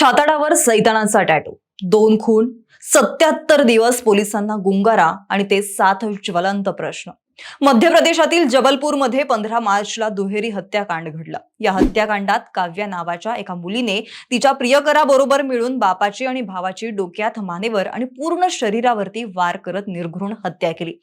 छाताडावर सैतानाचा tattoo दोन खून सत्याहत्तर दिवस पोलिसांना गुंगारा आणि ते सात ज्वलंत प्रश्न. मध्य प्रदेशातील जबलपूरमध्ये पंधरा मार्चला दुहेरी हत्याकांड घडलं. या हत्याकांडात काव्या नावाच्या एका मुलीने तिच्या प्रियकराबरोबर मिळून बापाची आणि भावाची डोक्यात मानेवर आणि पूर्ण शरीरावरती वार करत निर्घृण हत्या केली.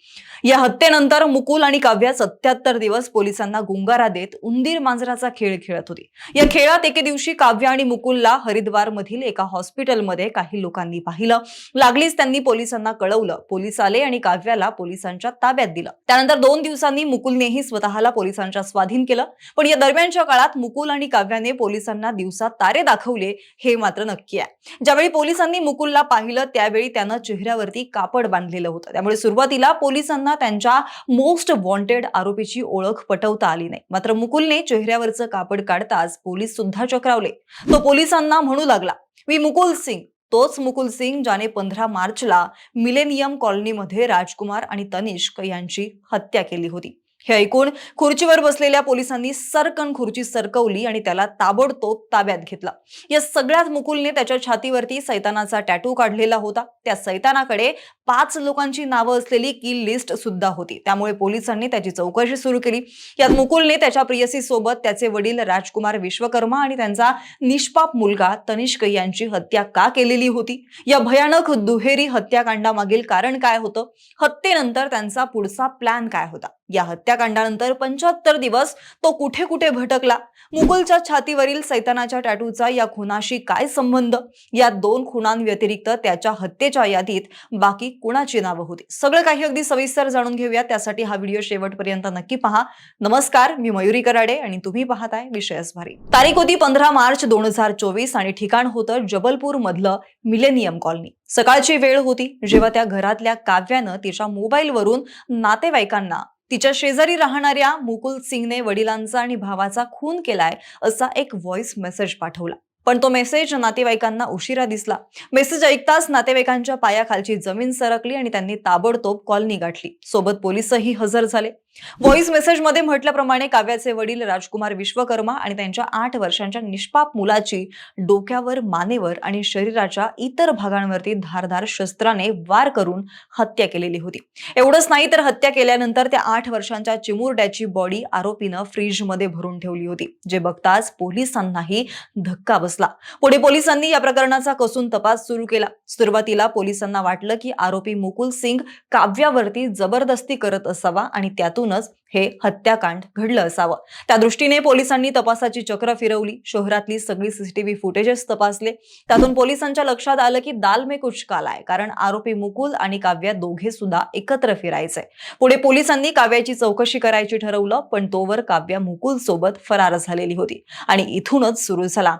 या हत्येनंतर मुकुल आणि काव्या सत्याहत्तर दिवस पोलिसांना गुंगारा देत उंदीर मांजराचा खेळ खेळत होती. या खेळात एके दिवशी काव्या आणि मुकुलला हरिद्वार मधील एका हॉस्पिटलमध्ये काही लोकांनी पाहिलं. लागलीच त्यांनी पोलिसांना कळवलं. पोलीस आले आणि काव्याला पोलिसांच्या ताब्यात दिलं. त्यानंतर दोन दिवसांनी मुकुलनेही स्वतःला पोलिसांच्या स्वाधीन केलं. पण या दरम्यानच्या काळात मुकुल आणि काव्याने पोलिसांना दिवसात तारे दाखवले हे मात्र नक्की आहे. ज्यावेळी पोलिसांनी मुकुलला पाहिलं त्यावेळी त्यानं चेहऱ्यावरती कापड बांधलेलं होतं. त्यामुळे सुरुवातीला पोलिसांना त्यांच्या मोस्ट वॉन्टेड आरोपीची ओळख पटवता आली नाही. मात्र मुकुलने चेहऱ्यावरचं कापड काढताच पोलीस सुद्धा चक्रावले. तो पोलिसांना म्हणू लागला मी मुकुल सिंग तोच मुकुल सिंग ज्याने पंधरा मार्चला मिलेनियम कॉलनीमध्ये राजकुमार आणि तनिष्क यांची हत्या केली होती. हे ऐकून खुर्चीवर बसलेल्या पोलिसांनी सरकन खुर्ची सरकवली आणि त्याला ताबडतोब ताब्यात घेतला. या सगळ्यात मुकुलने त्याच्या छातीवरती सैतानाचा टॅटू काढलेला होता. त्या सैतानाकडे पाच लोकांची नावं असलेली किल लिस्ट सुद्धा होती. त्यामुळे पोलिसांनी त्याची चौकशी सुरू केली. यात मुकुलने त्याच्या प्रियसी सोबत त्याचे वडील राजकुमार विश्वकर्मा आणि त्यांचा निष्पाप मुलगा तनिष्क यांची हत्या का केलेली होती? या भयानक दुहेरी हत्याकांडामागील कारण काय होतं? हत्येनंतर त्यांचा पुढचा प्लॅन काय होता? या हत्याकांडानंतर पंच्याहत्तर दिवस तो कुठे कुठे भटकला? मुकुलच्या छातीवरील सैतानाच्या टॅटूचा या खुनाशी काय संबंध? या दोन खुनांव्यतिरिक्त त्याच्या हत्येच्या यादीत बाकी कुणाची नावं होती? सगळं काही अगदी सविस्तर जाणून घेऊया. त्यासाठी हा व्हिडिओ शेवटपर्यंत नक्की पहा. नमस्कार मी मयुरी कराडे आणि तुम्ही पाहताय विषयच भारी. तारीख होती पंधरा मार्च दोन हजार चोवीस आणि ठिकाण होतं जबलपूर मधलं मिलेनियम कॉलनी. सकाळची वेळ होती. जेव्हा त्या घरातल्या काव्यानं तिच्या मोबाईलवरून नातेवाईकांना तिच्या शेजारी राहणाऱ्या मुकुल सिंगने वडिलांचा आणि भावाचा खून केलाय असा एक व्हॉइस मेसेज पाठवला. पण तो मेसेज नातेवाईकांना उशिरा दिसला. मेसेज ऐकताच नातेवाईकांच्या पायाखालची जमीन सरकली आणि त्यांनी ताबडतोब कॉलनी गाठली. सोबत पोलीसही हजर झाले. व्हॉइस मेसेजमध्ये म्हटल्याप्रमाणे काव्याचे वडील राजकुमार विश्वकर्मा आणि त्यांच्या आठ वर्षांच्या निष्पाप मुलाची डोक्यावर मानेवर आणि शरीराच्या इतर भागांवरती धारधार शस्त्राने वार करून हत्या केलेली होती. एवढंच नाही तर हत्या केल्यानंतर त्या आठ वर्षांच्या चिमुरड्याची बॉडी आरोपीनं फ्रीजमध्ये भरून ठेवली होती जे बघताच पोलिसांनाही धक्का बसला. पुढे पोलिसांनी या प्रकरणाचा कसून तपास सुरू केला. सुरुवातीला पोलिसांना वाटलं की आरोपी मुकुल सिंग काव्यावरती जबरदस्ती करत असावा आणि त्यातून असूनच हे हत्याकांड घडलं असावं. त्या दृष्टीने पोलिसांनी तपासाची चक्र फिरवली. शहरातली सगळी सीसीटीव्ही फुटेजेस तपासले. त्यातून पोलिसांच्या लक्षात आलं की दाल में कुछ काला आहे कारण आरोपी मुकुल आणि काव्या दोघे सुद्धा एकत्र फिरायचे. पुढे पोलिसांनी काव्याची चौकशी करायची ठरवलं पण तोवर काव्या मुकुल सोबत फरार झालेली होती आणि इथूनच सुरू झाला.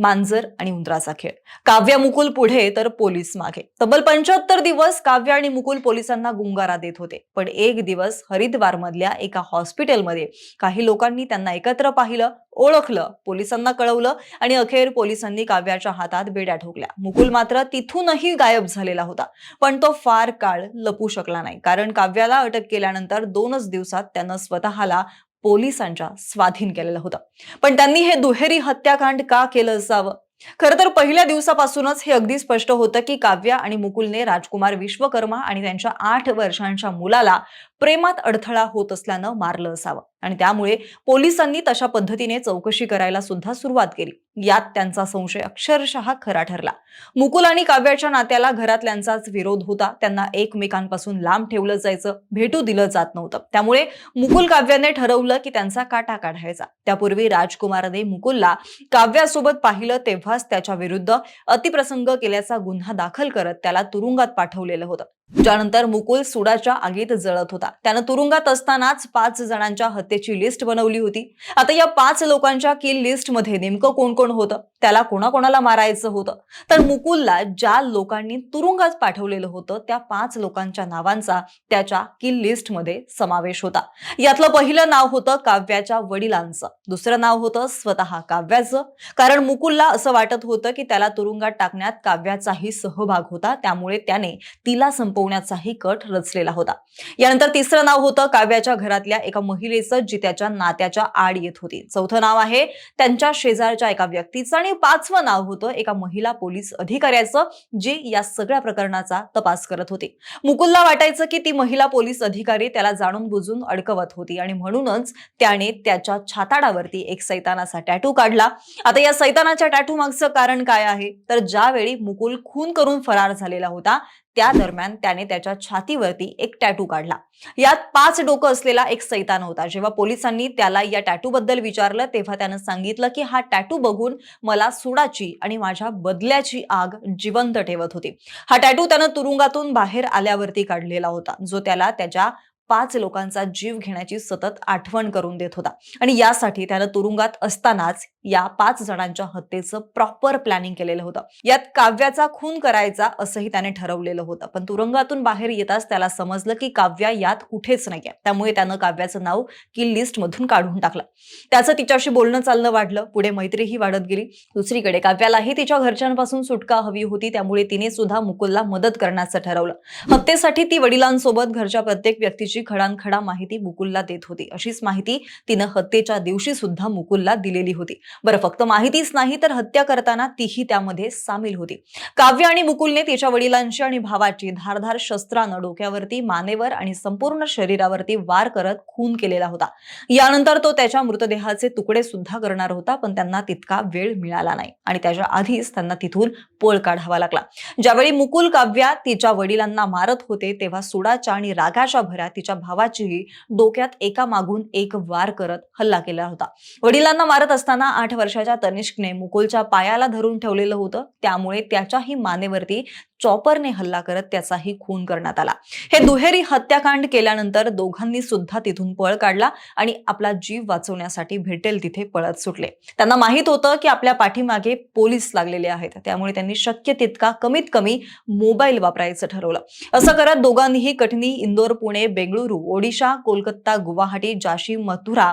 मांजर आणि उंदराचा खेळ. काव्य मुकुल पुढे तर पोलीस मागे. तब्बल पंच्याहत्तर दिवस काव्य आणि मुकुल पोलिसांना गुंगारा देत होते. पण एक दिवस हरिद्वार मधल्या एका हॉस्पिटलमध्ये काही लोकांनी त्यांना एकत्र पाहिलं ओळखलं पोलिसांना कळवलं आणि अखेर पोलिसांनी काव्याच्या हातात बेड्या ठोकल्या. मुकुल मात्र तिथूनही गायब झालेला होता. पण तो फार काळ लपू शकला नाही. कारण काव्याला अटक केल्यानंतर दोनच दिवसात त्यानं स्वतःला पोलिसांच्या स्वाधीन केलेलं होतं. पण त्यांनी हे दुहेरी हत्याकांड का केलं असावं? खर तर पहिल्या दिवसापासूनच हे अगदी स्पष्ट होतं की काव्या आणि मुकुलने राजकुमार विश्वकर्मा आणि त्यांच्या आठ वर्षांच्या मुलाला प्रेमात अडथळा होत असल्यानं मारलं असावं. आणि त्यामुळे पोलिसांनी तशा पद्धतीने चौकशी करायला सुद्धा सुरुवात केली. यात त्यांचा संशय अक्षरशः खरा ठरला. मुकुल आणि काव्याच्या नात्याला घरातल्यांचाच विरोध होता. त्यांना एकमेकांपासून लांब ठेवलं जायचं भेटू दिलं जात नव्हतं. त्यामुळे मुकुल काव्याने ठरवलं की त्यांचा काटा काढायचा. त्यापूर्वी राजकुमारने मुकुलला काव्यासोबत पाहिलं तेव्हाच त्याच्या विरुद्ध अतिप्रसंग केल्याचा गुन्हा दाखल करत त्याला तुरुंगात पाठवलेलं होतं. ज्यानंतर मुकुल सुडाच्या आगीत जळत होता. त्यानं तुरुंगात असतानाच पाच जणांच्या हत्येची लिस्ट बनवली होती. आता या पाच लोकांच्या किल लिस्टमध्ये नेमकं कोण कोण होतं? त्याला कोणाकोणाला मारायचं होतं? तर मुकुलला ज्या लोकांनी तुरुंगात पाठवलेलं होतं त्या पाच लोकांच्या नावांचा त्याच्या किल लिस्टमध्ये समावेश होता. यातलं पहिलं नाव होतं काव्याच्या वडिलांचं. दुसरं नाव होतं स्वतः काव्याचं. कारण मुकुलला असं वाटत होतं की त्याला तुरुंगात टाकण्यात काव्याचाही सहभाग होता. त्यामुळे त्याने तिला संप संपवण्याचाही कट रचलेला होता. यानंतर तिसरं नाव होतं काव्याच्या घरातल्या एका महिलेचं जी त्याच्या नात्याच्या आड येत होती. चौथं नाव आहे त्यांच्या शेजारच्या एका व्यक्तीचं आणि पाचवं नाव होतं एका महिला पोलीस अधिकाऱ्याचं जी या सगळ्या प्रकरणाचा तपास करत होती. मुकुलला वाटायचं की ती महिला पोलीस अधिकारी त्याला जाणून बुजून अडकवत होती आणि म्हणूनच त्याने त्याच्या छाताडावरती एक सैतानाचा टॅटू काढला. आता या सैतानाच्या टॅटू मागचं कारण काय आहे? तर ज्यावेळी मुकुल खून करून फरार झालेला होता त्या दरम्यान त्याने त्याच्या छातीवरती एक टॅटू काढला. यात पाच डोकं असलेला एक सैतान होता. जेव्हा पोलिसांनी त्याला या टॅटू बद्दल विचारलं तेव्हा त्यानं सांगितलं की हा टॅटू बघून मला सुडाची आणि माझ्या बदल्याची आग जिवंत ठेवत होती. हा टॅटू त्यानं तुरुंगातून बाहेर आल्यावरती काढलेला होता जो त्याला त्याच्या पाच लोकांचा जीव घेण्याची सतत आठवण करून देत होता. आणि यासाठी त्यानं तुरुंगात असतानाच या पाच जणांच्या हत्येचं प्रॉपर प्लॅनिंग केलेलं होतं. यात काव्याचा खून करायचा असंही त्याने ठरवलेलं होतं. पण तुरुंगातून बाहेर येताच त्याला समजलं की काव्या यात कुठेच नाहीये. त्यामुळे त्यानं काव्याचं नाव की लिस्ट मधून काढून टाकलं. त्याचं तिच्याशी बोलणं चालणं वाढलं. पुढे मैत्रीही वाढत गेली. दुसरीकडे काव्यालाही तिच्या घरच्यांपासून सुटका हवी होती. त्यामुळे तिने सुद्धा मुकुलला मदत करण्याचं ठरवलं. हत्येसाठी ती वडिलांसोबत घरच्या प्रत्येक व्यक्तीची खडानखडा माहिती मुकुलला देत होती. अशीच माहिती तिनं हत्येच्या दिवशी सुद्धा मुकुलला दिलेली होती. बरं फक्त माहितीच नाही तर हत्या करताना तीही त्यामध्ये सामील होती. काव्य आणि मुकुलने तिच्या वडिलांची आणि भावाची धारधार शस्त्रानं डोक्यावरती मानेवर आणि संपूर्ण शरीरावरती वार करत खून केलेला होता. यानंतर तो त्याच्या मृतदेहाचे तुकडे सुद्धा करणार होता पण त्यांना तितका वेळ मिळाला नाही आणि त्याच्या आधीच त्यांना तिथून पळ काढावा लागला. ज्यावेळी मुकुल काव्या तिच्या वडिलांना मारत होते तेव्हा सुडाच्या आणि रागाच्या भरात तिच्या भावाचीही डोक्यात एका मागून एक वार करत हल्ला केला होता. वडिलांना मारत असताना आठ वर्षाच्या तनिष्कने मुकुलच्या पायाला धरून ठेवलेलं होतं. त्यामुळे त्याच्याही मानेवरती चॉपरने हल्ला करत त्याचाही खून करण्यात आला. हे दुहेरी हत्याकांड केल्यानंतर दोघांनी सुद्धा तिथून पळ काढला आणि आपला जीव वाचवण्यासाठी भेटेल तिथे पळत सुटले. त्यांना माहीत होतं की आपल्या पाठीमागे पोलीस लागलेले आहेत. त्यामुळे त्यांनी शक्य तितका कमीत कमी मोबाईल वापरायचं ठरवलं. असं करत दोघांनीही कठनी इंदोर पुणे बेंगळुरू ओडिशा कोलकाता गुवाहाटी जाशी मथुरा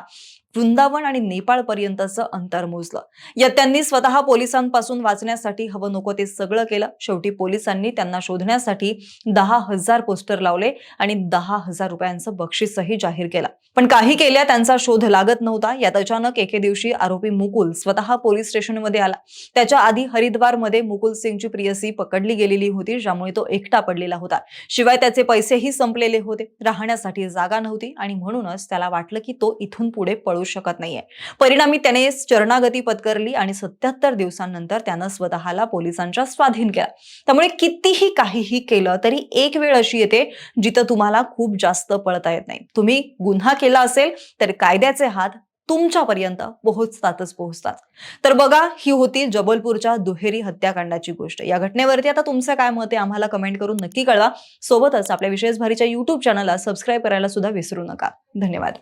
वृंदावन आणि नेपाळपर्यंतचं अंतर मोजलं. यात त्यांनी स्वतः पोलिसांपासून वाचण्यासाठी हवं नको ते सगळं केलं. शेवटी पोलिसांनी त्यांना शोधण्यासाठी दहा हजार पोस्टर लावले आणि दहा हजार रुपयांचं बक्षीसही जाहीर केलं. पण काही केल्या त्यांचा शोध लागत नव्हता. यात अचानक एके दिवशी आरोपी मुकुल स्वतः पोलीस स्टेशनमध्ये आला. त्याच्या आधी हरिद्वारमध्ये मुकुल सिंगची प्रियसी पकडली गेलेली होती ज्यामुळे तो एकटा पडलेला होता. शिवाय त्याचे पैसेही संपलेले होते. राहण्यासाठी जागा नव्हती आणि म्हणूनच त्याला वाटलं की तो इथून पुढे पळू शकत नाहीये. परिणामी त्याने चरणागती पत्करली आणि सत्याहत्तर दिवसांनंतर त्यानं स्वतःला पोलिसांच्या स्वाधीन केला. त्यामुळे कितीही काहीही केलं तरी एक वेळ अशी येते जिथं तुम्हाला खूप जास्त पळता येत नाही. तुम्ही गुन्हा केला असेल तर कायद्याचे हात तुमच्यापर्यंत पोहोचतातच पोहोचतात. तर बघा ही होती जबलपूरच्या दुहेरी हत्याकांडाची गोष्ट. या घटनेवरती आता तुमचं काय मत आहे आम्हाला कमेंट करून नक्की कळवा. सोबतच आपल्या विशेष भारीच्या युट्यूब चॅनलला सबस्क्राईब करायला सुद्धा विसरू नका. धन्यवाद.